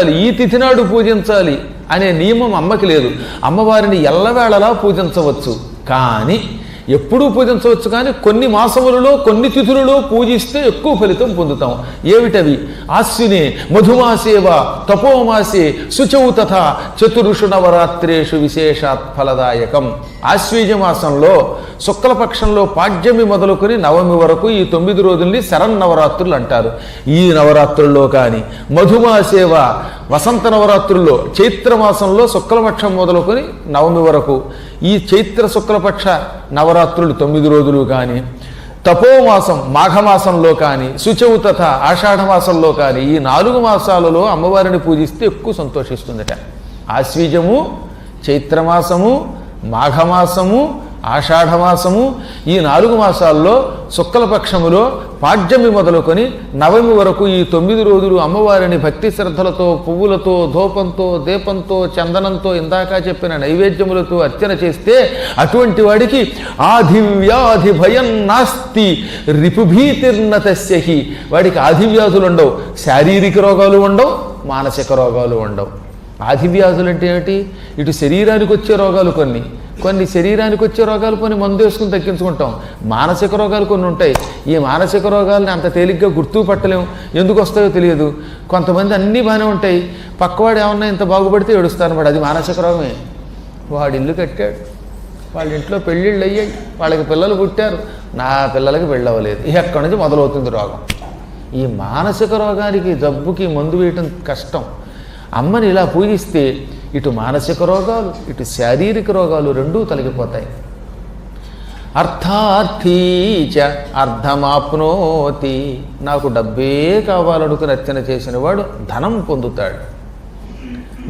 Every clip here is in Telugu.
ఈ తిథి నాడు పూజించాలి అనే నియమం అమ్మకి లేదు. అమ్మవారిని ఎల్లవేళలా పూజించవచ్చు. కానీ ఎప్పుడూ పూజించవచ్చు కానీ కొన్ని మాసములలో కొన్ని తిథులలో పూజిస్తే ఎక్కువ ఫలితం పొందుతాం. ఏమిటవి? ఆశ్విని మధుమాసేవ తపోమాసే శుచౌ తథ చతురుషు నవరాత్రేషు విశేషాత్ ఫలదాయకం. ఆశ్వీజ మాసంలో శుక్లపక్షంలో పాడ్యమి మొదలుకొని నవమి వరకు ఈ తొమ్మిది రోజుల్ని శరన్నవరాత్రులు అంటారు. ఈ నవరాత్రుల్లో కానీ మధుమాసేవ వసంత నవరాత్రుల్లో చైత్రమాసంలో శుక్లపక్షం మొదలుకొని నవమి వరకు ఈ చైత్ర శుక్లపక్ష నవరాత్రులు తొమ్మిది రోజులు కానీ తపోమాసం మాఘమాసంలో కానీ శుచౌతథ ఆషాఢమాసంలో కానీ ఈ నాలుగు మాసాలలో అమ్మవారిని పూజిస్తే ఎక్కువ సంతోషిస్తుందట. ఆశ్వీజము చైత్రమాసము మాఘమాసము ఆషాఢమాసము ఈ నాలుగు మాసాల్లో శుక్లపక్షములో పాడ్యమి మొదలుకొని నవమి వరకు ఈ తొమ్మిది రోజులు అమ్మవారిని భక్తి శ్రద్ధలతో పువ్వులతో ధూపంతో దీపంతో చందనంతో ఇందాక చెప్పిన నైవేద్యములతో అర్చన చేస్తే అటువంటి వాడికి ఆధివ్యాధి భయం నాస్తి రిపుభీతిర్నతస్యహి. వాడికి ఆధివ్యాధులు ఉండవు శారీరక రోగాలు ఉండవు మానసిక రోగాలు ఉండవు. ఆధివ్యాధులు అంటే ఏమిటి? ఇటు శరీరానికి వచ్చే రోగాలు కొన్ని. కొన్ని శరీరానికి వచ్చే రోగాలు కొన్ని మందు వేసుకుని తగ్గించుకుంటాం. మానసిక రోగాలు కొన్ని ఉంటాయి. ఈ మానసిక రోగాల్ని అంత తేలిగ్గా గుర్తుపట్టలేము ఎందుకు వస్తాయో తెలియదు. కొంతమంది అన్నీ బాగానే ఉంటాయి. పక్కవాడు ఏమన్నా ఇంత బాగుపడితే ఏడుస్తాను వాడు అది మానసిక రోగమే. వాడు ఇల్లు కట్టాడు. వాళ్ళ ఇంట్లో పెళ్ళిళ్ళు అయ్యాయి. వాళ్ళకి పిల్లలు పుట్టారు. నా పిల్లలకి పెళ్ళవలేదు ఇక ఎక్కడి నుంచి మొదలవుతుంది రోగం? ఈ మానసిక రోగానికి జబ్బుకి మందు వేయటం కష్టం. అమ్మని ఇలా పూజిస్తే ఇటు మానసిక రోగాలు ఇటు శారీరక రోగాలు రెండూ తొలగిపోతాయి. అర్థార్థీచ అర్థమాప్నోతి. నాకు డబ్బే కావాలనుకుని అర్చన చేసిన వాడు ధనం పొందుతాడు.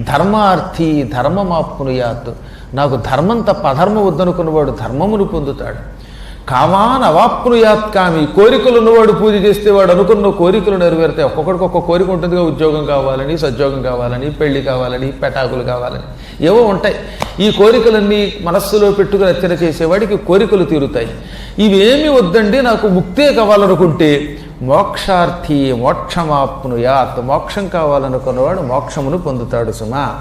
ధర్మార్థి ధర్మమాప్నుయాత్. నాకు ధర్మం తప్ప అధర్మం వద్దనుకున్నవాడు ధర్మమును పొందుతాడు. కామాన్ అవాప్నుయాత్కామి కోరికలు ఉన్నవాడు పూజ చేస్తే వాడు అనుకున్న కోరికలు నెరవేరుతాయి ఒక్కొక్కడికి ఒక్కొక్క కోరిక ఉంటుందిగా ఉద్యోగం కావాలని సద్యోగం కావాలని పెళ్ళి కావాలని పెటాకులు కావాలని. ఏవో ఉంటాయి. ఈ కోరికలన్నీ మనస్సులో పెట్టుకుని రచన చేసేవాడికి కోరికలు తీరుతాయి. ఇవేమి వద్దండి నాకు ముక్తే కావాలనుకుంటే మోక్షార్థి మోక్షమాప్నుయాత్. మోక్షం కావాలనుకున్నవాడు మోక్షమును పొందుతాడు సుమా.